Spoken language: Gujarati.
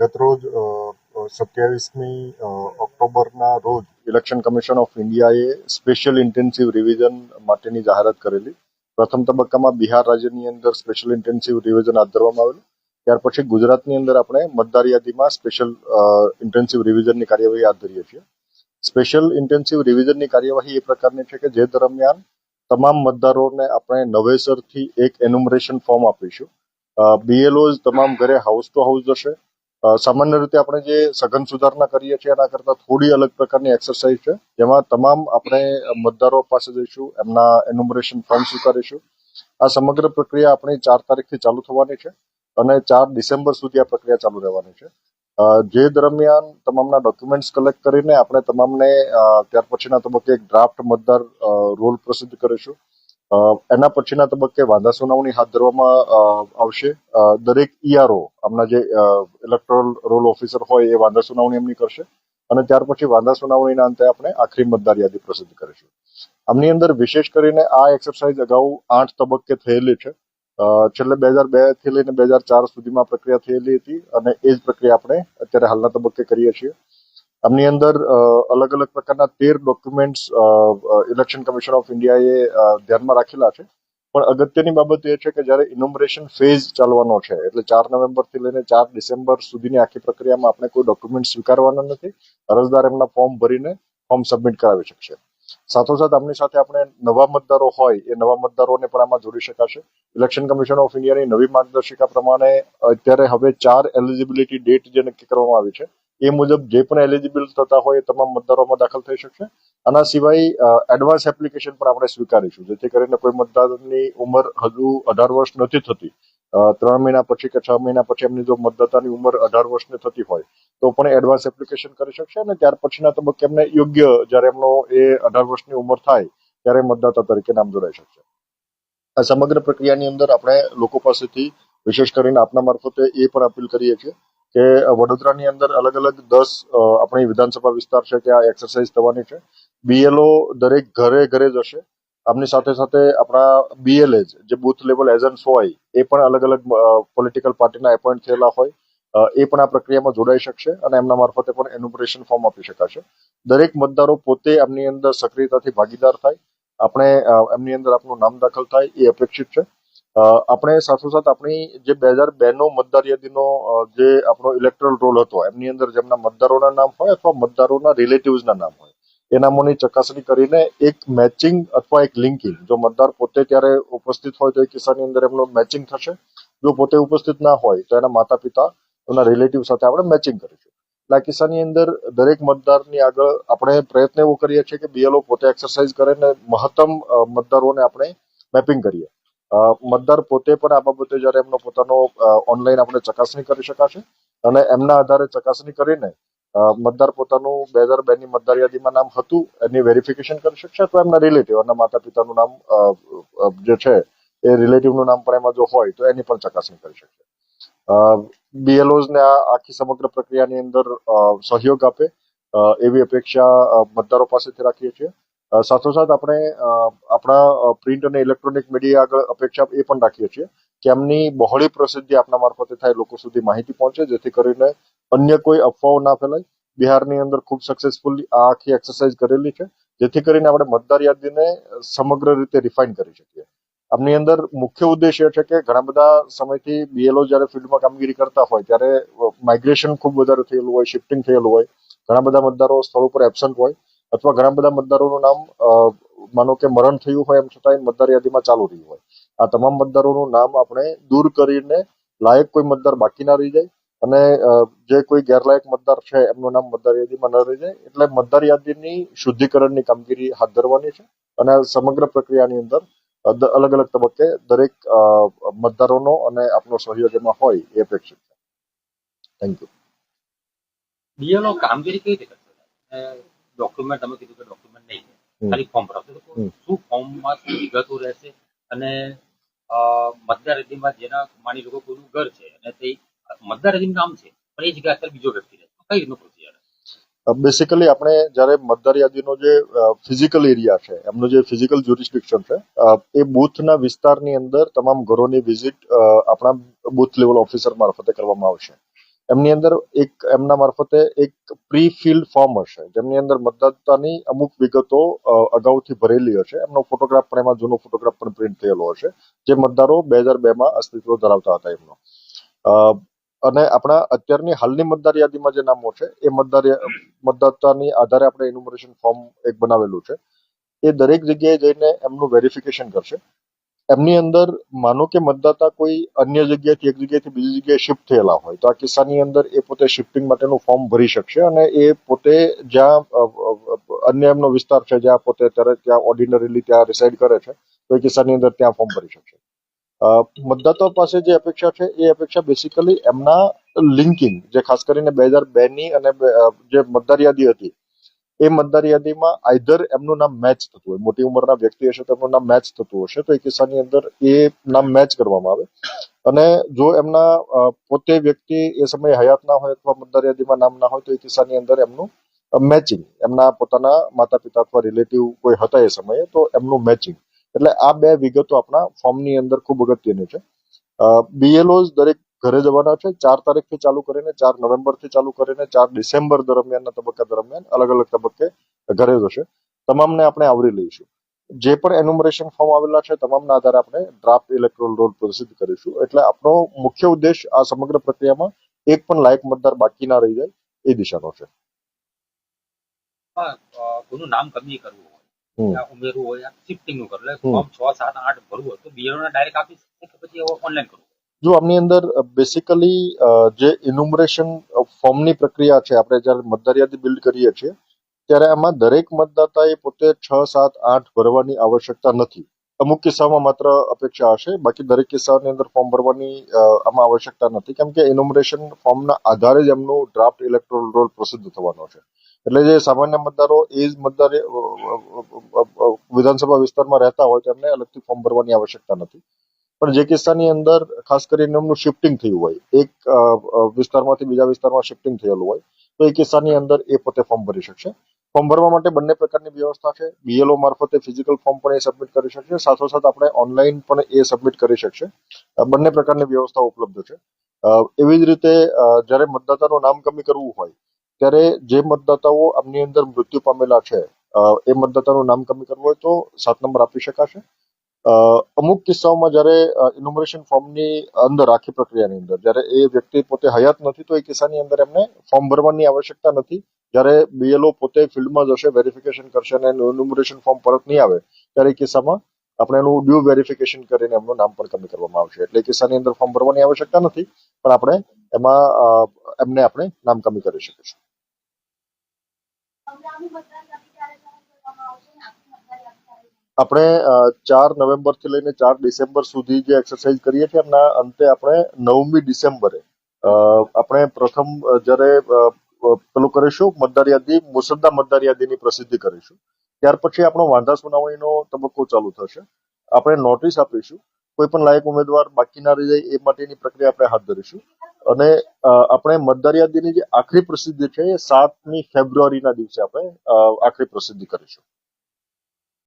ગતરોજ સત્યાવીસમી ઓક્ટોબરના રોજ ઇલેક્શન કમિશન ઓફ ઇન્ડિયાએ સ્પેશિયલ ઇન્ટેન્સિવ રિવિઝન માટેની જાહેરાત કરેલી. પ્રથમ તબક્કામાં બિહાર રાજ્યની અંદર સ્પેશિયલ ઇન્ટેન્સિવ રિવિઝન હાથ ધરવામાં આવેલું. ત્યાર પછી ગુજરાતની અંદર આપણે મતદાર યાદીમાં સ્પેશિયલ ઇન્ટેન્સિવ રિવિઝનની કાર્યવાહી હાથ ધરીએ છીએ. સ્પેશિયલ ઇન્ટેન્સિવ રિવિઝનની કાર્યવાહી એ પ્રકારની છે કે જે દરમિયાન તમામ મતદારોને આપણે નવેસરથી એક એન્યુમરેશન ફોર્મ આપીશું. બીએલઓ તમામ ઘરે હાઉસ ટુ હાઉસ જશે. સામાન્ય રીતે આપણે જે સઘન સુધારણા કરીએ છીએ, એના કરતાં થોડી અલગ પ્રકારની એક્સરસાઇઝ છે. જેમાં તમામ આપણે મતદારો પાસે જઈશું, એમના એન્યુમરેશન ફોર્મ સ્વીકારીશું. આ સમગ્ર પ્રક્રિયા આપણી ચાર તારીખથી ચાલુ થવાની છે અને ચાર ડિસેમ્બર સુધી આ પ્રક્રિયા ચાલુ રહેવાની છે. જે દરમિયાન તમામના ડોક્યુમેન્ટ્સ કલેક્ટ કરીને આપણે તમામને ત્યાર પછીના તબક્કે એક ડ્રાફ્ટ મતદાર રોલ પ્રસિદ્ધ કરીશું. એના પછીના તબક્કે વાંધા સુનાવણી હાથ ધરવામાં આવશે. દરેક ઈઆરઓ આમના જે ઇલેક્ટોરલ રોલ ઓફિસર હોય એ વાંધા સુનાવણી એમની કરશે. અને ત્યાર પછી વાંધા સુનાવણીના અંતે આપણે આખરી મતદાર યાદી પ્રસિદ્ધ કરીશું. આમની અંદર વિશેષ કરીને આ એક્સરસાઇઝ અગાઉ આઠ તબક્કે થયેલી છે. છેલ્લે બે હજાર બેથી લઈને બે હજાર ચાર સુધીમાં પ્રક્રિયા થયેલી હતી અને એ જ પ્રક્રિયા આપણે અત્યારે હાલના તબક્કે કરીએ છીએ. આમની અંદર અલગ અલગ પ્રકારના તેર ડોક્યુમેન્ટ્સ ઇલેક્શન કમિશન ઓફ ઇન્ડિયાએ ધ્યાનમાં રાખેલા છે. પણ અગત્યની બાબત એ છે કે જ્યારે ઇનોમરેશન ફેઝ ચાલવાનો છે, એટલે ચાર નવેમ્બરથી લઈને ચાર ડિસેમ્બર સુધીની આખી પ્રક્રિયામાં આપણે કોઈ ડોક્યુમેન્ટ સ્વીકારવાના નથી, અરજદાર એમના ફોર્મ ભરીને ફોર્મ સબમિટ કરાવી શકશે. સાથોસાથ આમની સાથે આપણે નવા મતદારો હોય, એ નવા મતદારોને પણ આમાં જોડી શકાશે. ઇલેક્શન કમિશન ઓફ ઇન્ડિયાની નવી માર્ગદર્શિકા પ્રમાણે અત્યારે હવે ચાર એલિજિબિલિટી ડેટ જે નક્કી કરવામાં આવી છે એ મુજબ જે પણ એલિજિબલ થતા હોય એ તમામ મતદારોમાં દાખલ થઈ શકશે. આના સિવાય એડવાન્સ એપ્લિકેશન પણ આપણે સ્વીકારીશું. જેથી કરીને કોઈ મતદારની ઉંમર હજુ અઢાર વર્ષ નથી થતી. ત્રણ મહિના પછી કે છ મહિના પછી એમની જો મતદાતાની ઉંમર અઢાર વર્ષની થતી હોય, તો પણ એડવાન્સ એપ્લિકેશન કરી શકશે અને ત્યાર પછીના તબક્કે એમને યોગ્ય જ્યારે એમનો એ અઢાર વર્ષની ઉંમર થાય, ત્યારે મતદાતા તરીકે નામ જોડાઈ શકશે. આ સમગ્ર પ્રક્રિયાની અંદર આપણે લોકો પાસેથી, વિશેષ કરીને આપના મારફતે એ પણ અપીલ કરીએ છીએ કે વડોદરાની અંદર અલગ અલગ દસ આપણી વિધાનસભા વિસ્તાર છે ત્યાં એક્સરસાઇઝ થવાની છે. બીએલઓ દરેક ઘરે ઘરે જશે આમની સાથે સાથે આપણા બીએલએ જે બુથ લેવલ એજન્ટ્સ હોય, એ પણ અલગ અલગ પોલિટિકલ પાર્ટીના એપોઇન્ટ થયેલા હોય એ પણ આ પ્રક્રિયામાં જોડાઈ શકશે અને એમના મારફતે પણ એન્યુમરેશન ફોર્મ આપી શકાશે. દરેક મતદારો પોતે એમની અંદર સક્રિયતાથી ભાગીદાર થાય. આપણે એમની અંદર આપનું નામ દાખલ થાય, એ અપેક્ષિત છે. આપણે સાથોસાથ આપણી જે બે હજાર બે નો મતદાર યાદીનો જે આપણો ઇલેક્ટ્રલ રોલ હતો, એમની અંદર જેમના મતદારોના નામ હોય અથવા મતદારોના રિલેટિવ્સના નામ હોય, એ નામોની ચકાસણી કરીને એક મેચિંગ અથવા એક લિંકિંગ જો મતદાર પોતે ત્યારે ઉપસ્થિત હોય તો એ કિસ્સાની અંદર એમનું મેચિંગ થશે. જો પોતે ઉપસ્થિત ના હોય તો એના માતા પિતા એના રિલેટિવ સાથે આપણે મેચિંગ કરીશું. એટલે આ કિસ્સાની અંદર દરેક મતદારની આગળ આપણે પ્રયત્ન એવો કરીએ છીએ કે બીએલઓ પોતે એક્સરસાઇઝ કરે ને મહત્તમ મતદારોને આપણે મેપિંગ કરીએ. મતદાર પોતે પણ આ બાબતે જ્યારે એમનો પોતાનો ઓનલાઈન આપણે ચકાસણી કરી શકાશે અને એમના આધારે ચકાસણી કરીને મતદાર પોતાનું બે હજાર બે ની મતદાર યાદીમાં નામ હતું, એની વેરિફિકેશન કરી શકશે અથવા એમના રિલેટિવ એમના માતા પિતાનું નામ જે છે એ રિલેટિવનું નામ પણ એમાં જો હોય તો એની પણ ચકાસણી કરી શકશે. બીએલઓઝ ને આ આખી સમગ્ર પ્રક્રિયાની અંદર સહયોગ આપે એવી અપેક્ષા મતદારો પાસેથી રાખીએ છીએ. સાથોસાથ આપણે આપણા પ્રિન્ટ અને ઇલેક્ટ્રોનિક મીડિયા આગળ અપેક્ષા એ પણ રાખીએ છીએ કે એમની બહોળી પ્રસિદ્ધિ આપણા મારફતે થાય, લોકો સુધી માહિતી પહોંચે, જેથી કરીને અન્ય કોઈ અફવાઓ ના ફેલાય. બિહારની અંદર ખૂબ સક્સેસફુલી આ આખી એક્સરસાઇઝ કરેલી છે, જેથી કરીને આપણે મતદાર યાદીને સમગ્ર રીતે રિફાઇન કરી શકીએ. આમની અંદર મુખ્ય ઉદ્દેશ એ છે કે ઘણા બધા સમયથી બીએલઓ જ્યારે ફિલ્ડમાં કામગીરી કરતા હોય, ત્યારે માઇગ્રેશન ખૂબ વધારે થયેલું હોય શિફ્ટિંગ થયેલું હોય. ઘણા બધા મતદારો સ્થળ ઉપર એબસન્ટ હોય. અથવા ઘણા બધા મતદારોનું નામ માનો કે મરણ થયું હોય એમ છતાંય મતદાર યાદીમાં ચાલુ રહ્યું હોય. આ તમામ મતદારોનું નામ આપણે દૂર કરીને લાયક કોઈ મતદાર બાકી ના રહી જાય અને જે કોઈ ગેરલાયક મતદાર છે એમનું નામ મતદાર યાદીમાં ન રહી જાય એટલે મતદાર યાદીની શુદ્ધિકરણની કામગીરી હાથ ધરવાની છે અને સમગ્ર પ્રક્રિયાની અંદર અલગ અલગ તબક્કે દરેક મતદારોનો અને આપનો સહયોગ એમાં હોય એ અપેક્ષિત છે. થેન્ક યુ કામગીરી કઈ રીતે ડોક્યુમેન્ટ તમે કીધું કે ડોક્યુમેન્ટ નહીં છે. ખાલી ફોર્મ ભરાવશે તો શું ફોર્મમાં શું વિગતો રહેશે? અને મતદાર યાદીમાં જેના માની લોકો કોઈનું ઘર છે અને તે મતદાર યાદીનું નામ છે પણ એ જગ્યા અત્યારે બીજો વ્યક્તિ રહે કઈ રીતનું પ્રોસિજર બેસિકલી આપણે જ્યારે મતદાર યાદીનો જે ફિઝિકલ એરિયા છે એમનું જે ફિઝિકલ જ્યુરિસ્ડિક્શન છે એ બૂથના વિસ્તારની અંદર તમામ ઘરોની વિઝિટ આપણા બૂથ લેવલ ઓફિસર મારફતે કરવામાં આવશે. એમની અંદર એક, એમના મારફતે એક પ્રી ફિલ્ડ ફોર્મ હશે, જેમની અંદર મતદાતાની અમુક વિગતો અગાઉથી ભરેલી હશે. એમનો ફોટોગ્રાફ પણ, એમાં જૂનો ફોટોગ્રાફ પણ પ્રિન્ટ થયેલો હશે, જે મતદારો બે હજાર બે માં અસ્તિત્વ ધરાવતા હતા એમનો. અને આપણા અત્યારની હાલની મતદાર યાદીમાં જે નામો છે, એ મતદાર મતદાતાની આધારે આપણે ઇન્યુમરેશન ફોર્મ એક બનાવેલું છે. એ દરેક જગ્યાએ જઈને એમનું વેરિફિકેશન કરશે. એમની અંદર માનો કે મતદાતા કોઈ અન્ય જગ્યાએથી, એક જગ્યાએથી બીજી જગ્યાએ શિફ્ટ થયેલા હોય, તો આ કિસ્સાની અંદર એ પોતે શિફ્ટિંગ માટેનું ફોર્મ ભરી શકશે અને એ પોતે જ્યાં અન્ય એમનો વિસ્તાર છે, જ્યાં પોતે અત્યારે ત્યાં ઓર્ડિનરીલી ત્યાં રિસાઇડ કરે છે, તો એ કિસ્સાની અંદર ત્યાં ફોર્મ ભરી શકશે. મતદાતાઓ પાસે જે અપેક્ષા છે, એ અપેક્ષા બેસિકલી એમના લિંકિંગ જે ખાસ કરીને બે હજાર બે ની અને જે મતદાર યાદી હતી એ મતદાર યાદીમાં આઈધર એમનું નામ મેચ થતું હોય. મોટી ઉંમરના વ્યક્તિ હશે તો એમનું નામ મેચ થતું હશે. તો એ કિસ્સાની અંદર એ નામ મેચ કરવામાં આવે. અને જો એમના પોતે વ્યક્તિ એ સમયે હયાત ના હોય અથવા મતદાર યાદીમાં નામ ના હોય તો એ કિસ્સાની અંદર એમનું મેચિંગ એમના પોતાના માતા પિતા અથવા રિલેટિવ કોઈ હતા એ સમયે તો એમનું મેચિંગ એટલે આ બે વિગતો આપણા ફોર્મની અંદર ખૂબ અગત્યની છે. બીએલઓઝ દરેક ઘરે જવાના છે. ચાર તારીખથી ચાલુ કરીને ચાર નવેમ્બરથી ચાલુ કરીને ચાર ડિસેમ્બર દરમિયાનના તબક્કા દરમિયાન અલગ અલગ તબક્કે ઘરે જશે. તમામને આપણે આવરી લઈશું. જે પણ એન્યુમરેશન ફોર્મ આવેલા છે તમામના આધારે આપણે ડ્રાફ્ટ ઇલેક્ટ્રોલ રોલ પ્રસિદ્ધ કરીશું. એટલે આપણો મુખ્ય ઉદ્દેશ આ સમગ્ર પ્રક્રિયામાં એક પણ લાયક મતદાર બાકી ના રહી જાય એ દિશાનો છે. કોનું નામ કમી કરવું હોય. ઉમેરવું હોય શિફ્ટિંગનું કરવું એટલે ફોર્મ છ સાત આઠ ભરવું હોય તો બીએલઓ ડાયરેક્ટ આપી શકે કે પછી ઓનલાઈન કરવું? જો આમની અંદર બેસિકલી જે ઇન્યુમરેશન ફોર્મની પ્રક્રિયા છે, આપણે જ્યારે મતદાર બિલ્ડ કરીએ છીએ, ત્યારે આમાં દરેક મતદાતાએ પોતે છ, સાત, આઠ ભરવાની આવશ્યકતા નથી. અમુક કિસ્સામાં માત્ર અપેક્ષા હશે, બાકી દરેક કિસ્સાની અંદર ફોર્મ ભરવાની આમાં આવશ્યકતા નથી. કેમ કે ઇન્યુમરેશન ફોર્મના આધારે જ એમનો ડ્રાફ્ટ ઇલેક્ટ્રોલ રોલ પ્રસિદ્ધ થવાનો છે. એટલે જે સામાન્ય મતદારો એ જ મતદાર વિધાનસભા વિસ્તારમાં રહેતા હોય, તેમને અલગથી ફોર્મ ભરવાની આવશ્યકતા નથી. પણ જે કિસ્સાની અંદર ખાસ કરીને એમનું શિફ્ટિંગ થયું હોય, એક વિસ્તારમાંથી બીજા વિસ્તારમાં શિફ્ટિંગ થયેલું હોય, તો એ કિસ્સાની અંદર એ પોતે ફોર્મ ભરી શકશે. ફોર્મ ભરવા માટે બંને પ્રકારની વ્યવસ્થા છે. બીએલઓ મારફતે ફિઝિકલ ફોર્મ પણ એ સબમિટ કરી શકશે. સાથોસાથ આપણે ઓનલાઈન પણ એ સબમિટ કરી શકશે. બંને પ્રકારની વ્યવસ્થા ઉપલબ્ધ છે. એવી જ રીતે જ્યારે મતદાતાનું નામ કમી કરવું હોય, ત્યારે જે મતદાતાઓ આમની અંદર મૃત્યુ પામેલા છે એ મતદાતાનું નામ કમી કરવું હોય તો સાત નંબર આપી શકાશે. અમુક કિસ્સાઓમાં જ્યારે ઇન્યુમરેશન ફોર્મની અંદર આખી પ્રક્રિયાની અંદર, જ્યારે એ વ્યક્તિ પોતે હયાત નથી, તો એ કિસ્સાની અંદર એમને ફોર્મ ભરવાની આવશ્યકતા નથી. જ્યારે બીએલઓ પોતે ફિલ્ડમાં જશે વેરિફિકેશન કરશે અને ઇન્યુમરેશન ફોર્મ પરત નહીં આવે, ત્યારે એ કિસ્સામાં આપણે એનું ડ્યુ વેરિફિકેશન કરીને એમનું નામ પણ કમી કરવામાં આવશે. એટલે કિસ્સાની અંદર ફોર્મ ભરવાની આવશ્યકતા નથી, પણ આપણે એમાં એમને આપણે નામ કમી કરી શકીશું. આપણે ચાર નવેમ્બરથી લઈને ચાર ડિસેમ્બર સુધી જે એક્સરસાઇઝ કરીએ છીએ, એમના અંતે આપણે નવમી ડિસેમ્બરે આપણે પ્રથમ જ્યારે પેલું કરીશું મતદાર યાદી મુસદ્દા મતદાર યાદીની પ્રસિદ્ધિ કરીશું. ત્યાર પછી આપણો વાંધા સુનાવણીનો તબક્કો ચાલુ થશે. આપણે નોટિસ આપીશું. કોઈ પણ લાયક ઉમેદવાર બાકી ના રહી જાય એ માટેની પ્રક્રિયા આપણે હાથ ધરીશું. અને આપણે મતદાર યાદીની જે આખરી પ્રસિદ્ધિ છે એ સાતમી ફેબ્રુઆરીના દિવસે આપણે આખરી પ્રસિદ્ધિ કરીશું.